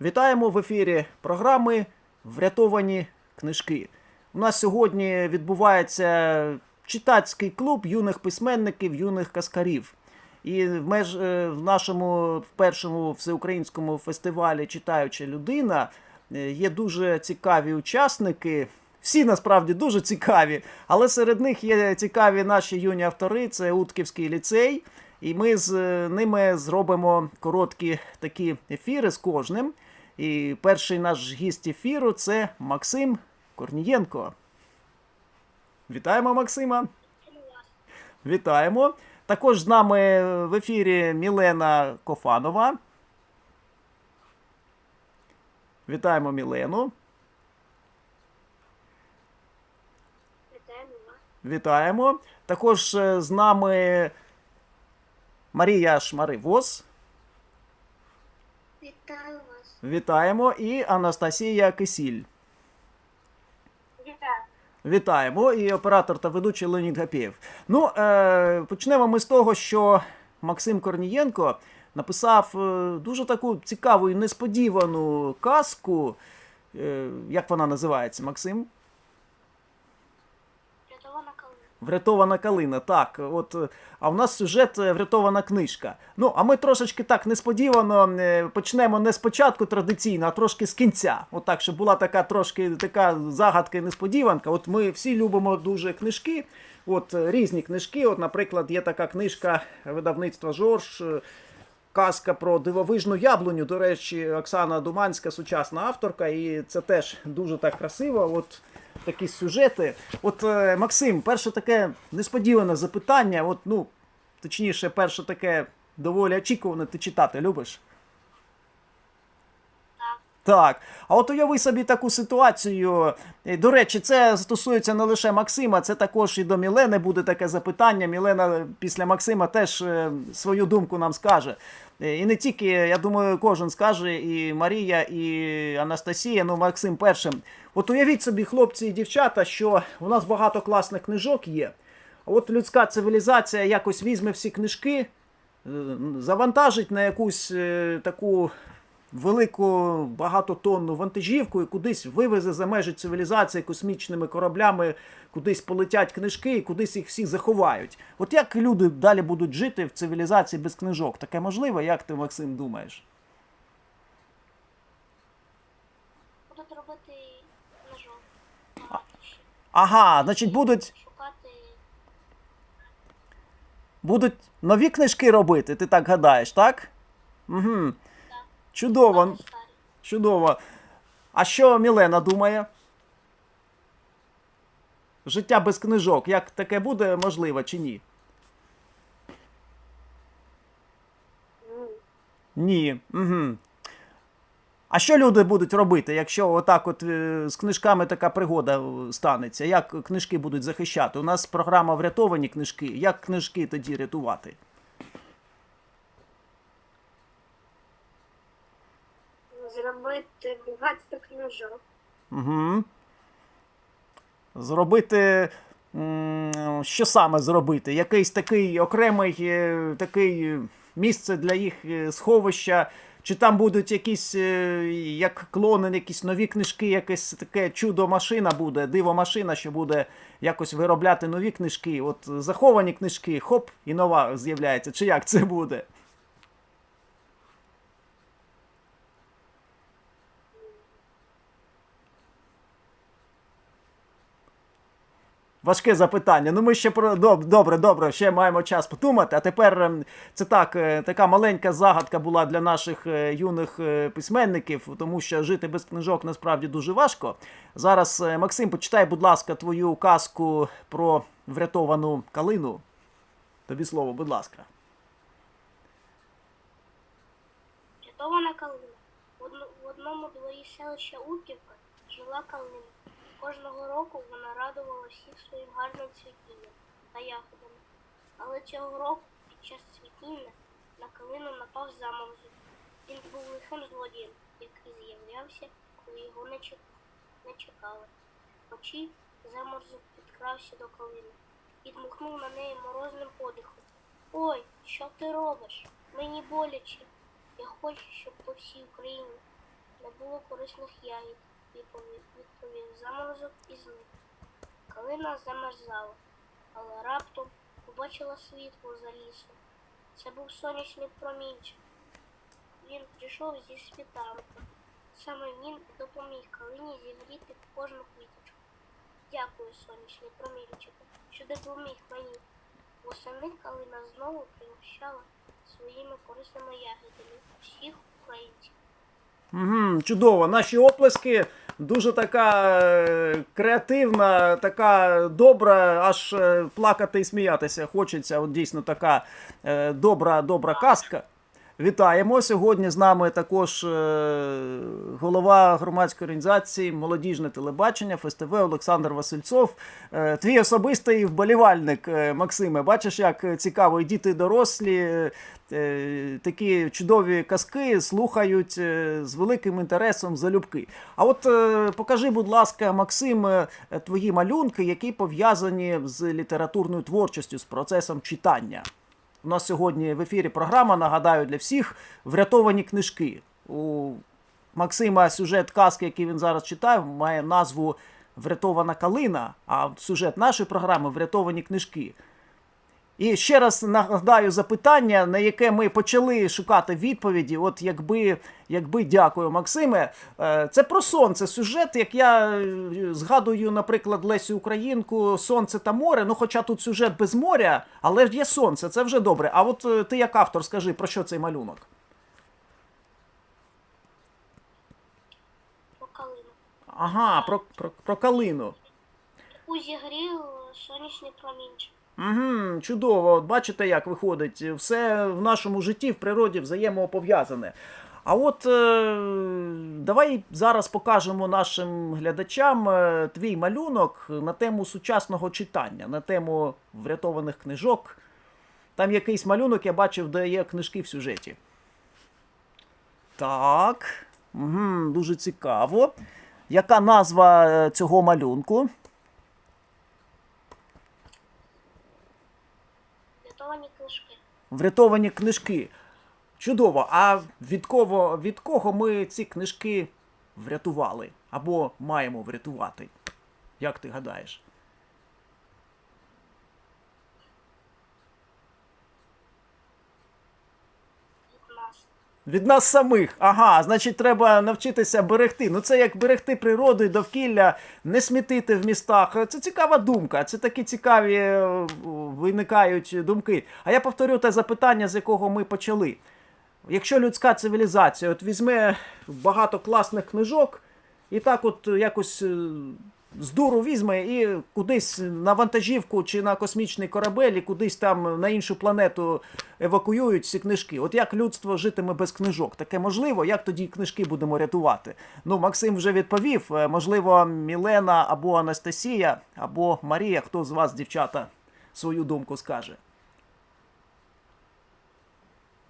Вітаємо в ефірі програми Врятовані книжки. У нас сьогодні відбувається читацький клуб юних письменників, юних каскарів. І в, меж, е, в нашому першому всеукраїнському фестивалі Читаюча людина е, є дуже цікаві учасники. Всі насправді дуже цікаві, але серед них є цікаві наші юні автори. Це Утківський ліцей. І ми з е, ними зробимо короткі такі ефіри з кожним. І перший наш гість ефіру це Максим Корнієнко. Вітаємо Максима. Вітаємо. Також з нами в ефірі Мілена Кофанова. Вітаємо Мілену. Вітаємо. Вітаємо. Також е, з нами Марія Шмаривоз. Вітаю вас. Вітаємо. І Анастасія Кисіль. Вітаю. Вітаємо. І оператор та ведучий Леонід Гапєєв. Ну, е, почнемо ми з того, що Максим Корнієнко написав е, дуже таку цікаву і несподівану казку. Е, як вона називається, Максим? Рятована калина. Врятована калина, так. От, е, а в нас сюжет е, врятована книжка. Ну, а ми трошечки так несподівано е, почнемо не спочатку традиційно, а трошки з кінця. От так, щоб була така трошки така загадка і несподіванка. От ми всі любимо дуже книжки. От різні книжки. От, наприклад, є така книжка видавництва Жорж. Казка про дивовижну яблуню. До речі, Оксана Думанська, сучасна авторка, і це теж дуже так красиво. От такі сюжети. От е, Максим, перше таке несподіване запитання. От, ну, точніше, перше таке доволі очікуване. Ти читати любиш? Так. А от уяви собі таку ситуацію. Е, До речі, це стосується не лише Максима, це також і до Мілени буде таке запитання. Мілена після Максима теж е, свою думку нам скаже. Е, І не тільки, я думаю, кожен скаже, і Марія, і Анастасія, ну Максим першим. От уявіть собі, хлопці і дівчата, що у нас багато класних книжок є. А от людська цивілізація якось візьме всі книжки, завантажить на якусь таку велику багатотонну вантажівку і кудись вивезе за межі цивілізації космічними кораблями, кудись полетять книжки і кудись їх всі заховають. От як люди далі будуть жити в цивілізації без книжок? Таке можливо, як ти, Максим, думаєш? Будуть робити. Ще. Ага, значить, будуть, будуть нові книжки робити, ти так гадаєш, так? Угу. Чудово. Чудово. А що Мілена думає? Життя без книжок. Як таке буде можливо чи ні? Ні. Угу. А що люди будуть робити, якщо отак от е, з книжками така пригода е, станеться? Як книжки будуть захищати? У нас програма врятовані книжки. Як книжки тоді рятувати? Зробити багато книжок. Угу. Зробити. Що саме зробити? Якийсь такий окремий е, такий місце для їх е, сховища? Чи там будуть якісь, е, як клони, якісь нові книжки, якесь таке чудо-машина буде, диво-машина, що буде якось виробляти нові книжки. От заховані книжки, хоп, і нова з'являється. Чи як це буде? Важке запитання. Ну ми ще про Доб- добре, добре, ще маємо час подумати. А тепер ем, це так, е, така маленька загадка була для наших е, юних е, письменників, тому що жити без книжок насправді дуже важко. Зараз, Максим, почитай, будь ласка, твою казку про врятовану калину. Тобі слово, будь ласка. Рятована калина. В, одному дворі селища Утківка жила калина. Кожного року вона радувала всіх своїм гарним цвітінням та ягодами. Але цього року під час цвітіння на калину напав заморозок. Він був лихим злодієм, який з'являвся, коли його не, чек... не чекали. Вночі заморозок підкрався до калини і дмухнув на неї морозним подихом. Ой, що ти робиш? Мені боляче. Я хочу, щоб по всій Україні не було корисних ягід, відповів, заморозок і зник. Калина замерзала, але раптом побачила світло за лісом. Це був сонячний промінчик. Він прийшов зі світанка. Саме він допоміг калині зігріти кожну квіточку. Дякую, сонячний промінчику, що допоміг мені. Восени калина знову пригощала своїми корисними ягідами всіх українців. Угу, чудово. Наші оплески. Дуже така е, креативна, така добра, аж е, плакати і сміятися хочеться. От дійсно така е, добра, добра казка. Вітаємо. Сьогодні з нами також е, голова громадської організації Молодіжне телебачення ФСТВ Олександр Васильцов. Е, твій особистий вболівальник, е, Максиме. Бачиш, як цікаво, і діти дорослі такі чудові казки слухають з великим інтересом залюбки. А от покажи, будь ласка, Максим, твої малюнки, які пов'язані з літературною творчістю, з процесом читання. У нас сьогодні в ефірі програма, нагадаю для всіх, врятовані книжки. У Максима сюжет казки, який він зараз читає, має назву Врятована калина, а сюжет нашої програми Врятовані книжки. І ще раз нагадаю запитання, на яке ми почали шукати відповіді. От якби, якби дякую, Максиме. Е, Це про сонце. Сюжет, як я е, згадую, наприклад, Лесю Українку, Сонце та море. Ну, хоча тут сюжет без моря, але ж є сонце, це вже добре. А от е, ти як автор, скажи, про що цей малюнок? По калину. Ага, про, про, про калину. У зігрів сонячний промінчик. Угу, чудово. От бачите, як виходить. Все в нашому житті, в природі взаємопов'язане. А от е, давай зараз покажемо нашим глядачам е, твій малюнок на тему сучасного читання, на тему врятованих книжок. Там якийсь малюнок, я бачив, де є книжки в сюжеті. Так. Угу, дуже цікаво. Яка назва е, цього малюнку? Врятовані книжки. Врятовані книжки. Чудово. А від кого, від кого ми ці книжки врятували? Або маємо врятувати? Як ти гадаєш? Від нас самих. Ага, значить, треба навчитися берегти. Ну, це як берегти природу і довкілля, не смітити в містах. Це цікава думка. Це такі цікаві е, виникають думки. А я повторю те запитання, з якого ми почали. Якщо людська цивілізація от візьме багато класних книжок, і так от якось е, з дуру візьме і кудись на вантажівку чи на космічний корабель, і кудись там на іншу планету евакуюють ці книжки. От як людство житиме без книжок? Таке можливо, як тоді книжки будемо рятувати? Ну, Максим вже відповів. Е, Можливо, Мілена або Анастасія, або Марія, хто з вас, дівчата, свою думку скаже.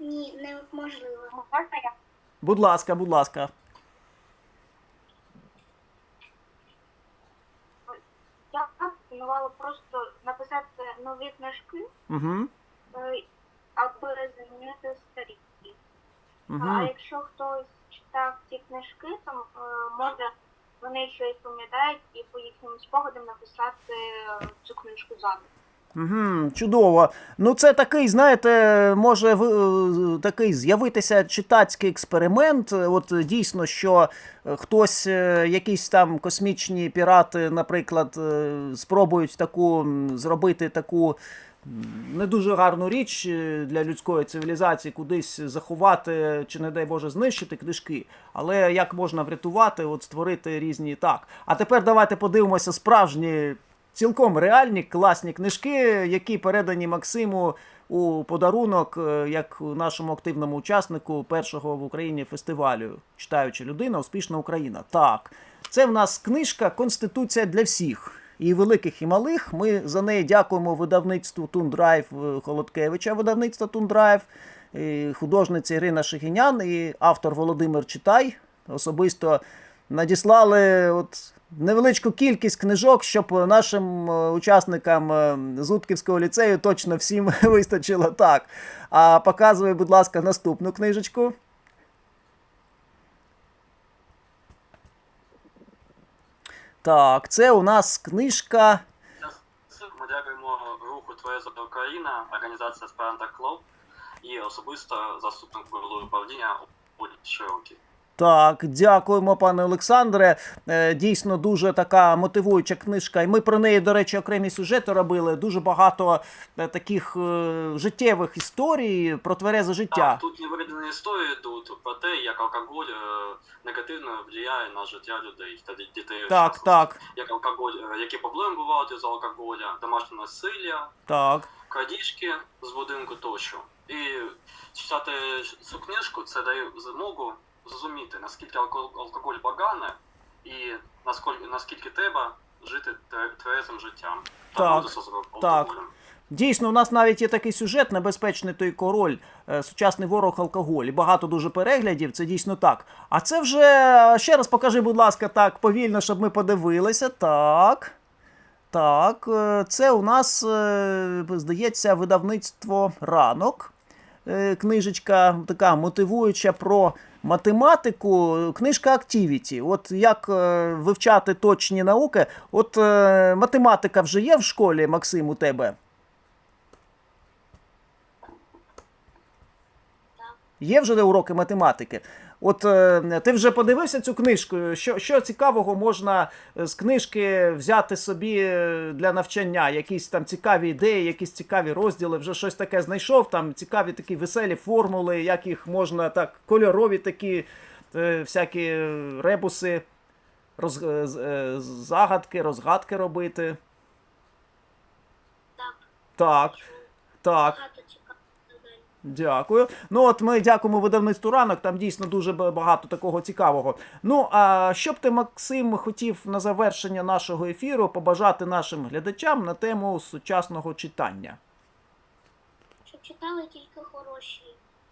Ні, неможливо. Можна я? Будь ласка, будь ласка. Я планувала просто написати нові книжки, Угу. аби замінити старі. Угу. А якщо хтось читав ці книжки, то е, може вони щось пам'ятають і по їхнім спогадам написати е, цю книжку заново. Угу, чудово. Ну, це такий, знаєте, може ви- е, такий з'явитися читацький експеримент. От е, дійсно, що е, хтось, якісь там космічні пірати, наприклад, спробують таку зробити таку. Не дуже гарну річ для людської цивілізації кудись заховати чи, не дай Боже, знищити книжки. Але як можна врятувати, от створити різні так. А тепер давайте подивимося справжні цілком реальні класні книжки, які передані Максиму у подарунок е, як нашому активному учаснику першого в Україні фестивалю Читаюча людина, успішна Україна. Так, це в нас книжка Конституція для всіх. І великих, і малих. Ми за неї дякуємо видавництву Тундрайв е, Холодкевича, видавництва Тундрайв, і художниця Ірина Шигінян і автор Володимир Читай. Особисто надіслали от невеличку кількість книжок, щоб нашим е, учасникам е, з Утківського ліцею точно всім вистачило так. А показуй, будь ласка, наступну книжечку. Так, це у нас книжка. Ми дякуємо руху Твереза Україна, організація Esperanto Club і особисто заступник голови управління Олі Широкий. Так, дякуємо, пане Олександре. Е, Дійсно, дуже така мотивуюча книжка. І ми про неї, до речі, окремі сюжети робили. Дуже багато е, таких е, життєвих історій про тверезе життя. Так, тут невидані історії йдуть про те, як алкоголь негативно впливає на життя людей та дітей. Так, так, Як алкоголь, які проблеми бувають із алкоголя, домашнє насилля, так. крадіжки з будинку тощо. І читати цю книжку це дає змогу зрозуміти, наскільки алкоголь поганий і наскільки, наскільки треба жити тверезим життям. та Так, так. Дійсно, у нас навіть є такий сюжет небезпечний той король, е, сучасний ворог алкоголь. І Багато дуже переглядів, це дійсно так. А це вже ще раз покажи, будь ласка, так повільно, щоб ми подивилися. Так. Так, е, це у нас, е, здається, видавництво ранок. Книжечка така мотивуюча про математику. Книжка Activity. От як е, вивчати точні науки. От е, математика вже є в школі, Максим, у тебе? Є вже уроки математики. От е, ти вже подивився цю книжку. Що, що цікавого можна е, з книжки взяти собі е, для навчання? Якісь там цікаві ідеї, якісь цікаві розділи, вже щось таке знайшов. Там цікаві такі веселі формули, як їх можна так, кольорові такі всякі ребуси, роз, загадки, розгадки робити. Так. Так, так. Дякую. Ну от ми дякуємо видавництву ранок. Там дійсно дуже багато такого цікавого. Ну а що б ти, Максим, хотів на завершення нашого ефіру побажати нашим глядачам на тему сучасного читання? Щоб читали тільки хороші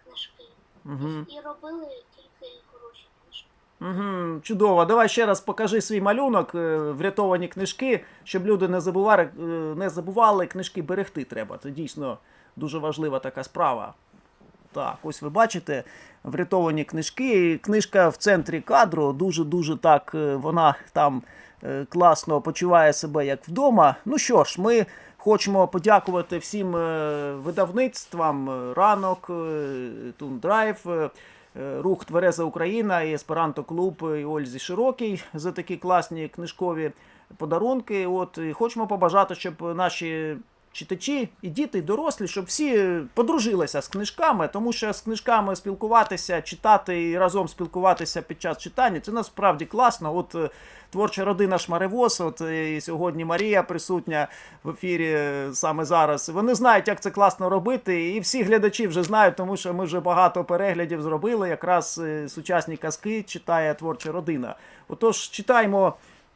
книжки. Угу. І робили тільки хороші книжки. Угу, чудово. Давай ще раз покажи свій малюнок, е, врятовані книжки, щоб люди не забували, е, не забували книжки берегти треба. Це дійсно дуже важлива така справа. Так, ось ви бачите врятовані книжки. Книжка в центрі кадру. Дуже-дуже так е, вона там е, класно почуває себе як вдома. Ну що ж, ми хочемо подякувати всім е, видавництвам ранок, Тундрайв. Рух Твереза Україна і Есперанто Клуб і Ользі Широкій за такі класні книжкові подарунки. От хочемо побажати, щоб наші читачі і діти, і дорослі, щоб всі подружилися з книжками, тому що з книжками спілкуватися, читати і разом спілкуватися під час читання це насправді класно. От е, творча родина Шмаревоз, от е, і сьогодні Марія присутня в ефірі е, саме зараз. Вони знають, як це класно робити, і всі глядачі вже знають, тому що ми вже багато переглядів зробили. Якраз е, сучасні казки читає творча родина. Отож, читаємо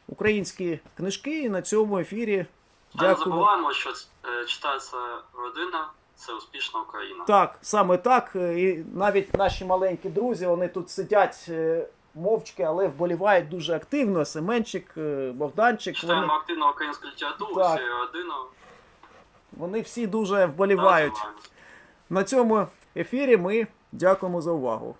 українські книжки і на цьому ефірі. Та не забуваємо, що е, читається родина це успішна Україна. Так, саме так. е, І навіть наші маленькі друзі, вони тут сидять е, мовчки, але вболівають дуже активно. Семенчик, Богданчик. Вони, Читаємо активно українську літературу, Так. всією родиною. вони всі дуже вболівають. Розвиваємося. На цьому ефірі ми дякуємо за увагу.